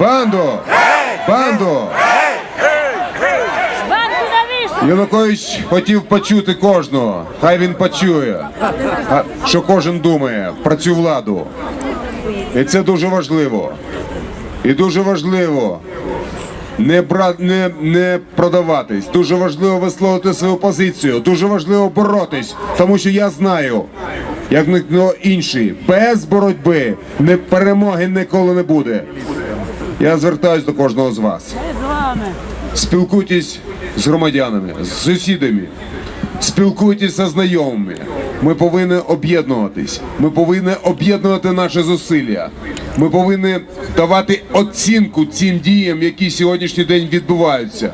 Банду! Банду! Банку? Янукович хотів почути кожного. Хай він почує, що кожен думає про цю владу. І це дуже важливо. І дуже важливо не бра... не, не продаватись. Дуже важливо висловити свою позицію. Дуже важливо боротись, тому що я знаю, як ніхто інший, без боротьби не перемоги ніколи не буде. Я звертаюсь до кожного з вас. З. Спілкуйтесь з громадянами, з сусідами, спілкуйтесь зі знайомими. Ми повинні об'єднуватись. Ми повинні об'єднувати наші зусилля. Ми повинні давати оцінку цим діям, які сьогоднішній день відбуваються.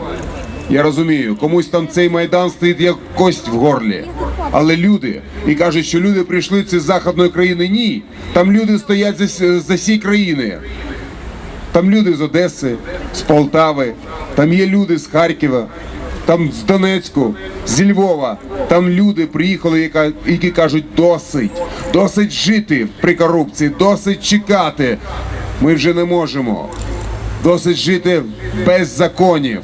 Я розумію, комусь там цей майдан стоїть як кость в горлі. Але люди і кажуть, що люди прийшли з західної країни. Ні, там люди стоять за, за всі країни. Там люди з Одеси, з Полтави, там є люди з Харкова, там з Донецьку, з Львова. Там люди приїхали, які кажуть, досить, досить жити при корупції, досить чекати. Ми вже не можемо. Досить жити без законів.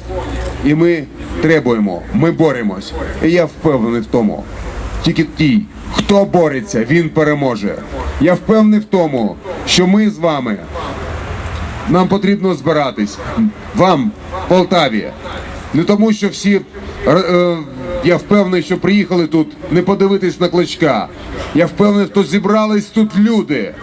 І ми требуємо, ми боремось. І я впевнений в тому. Тільки ті, хто бореться, він переможе. Я впевнений в тому, що ми з вами нам потрібно збиратись. Вам, Полтаві. Не тому, що всі. е, я впевнений, що приїхали тут не подивитись на кличка. Я впевнений, що зібрались тут люди.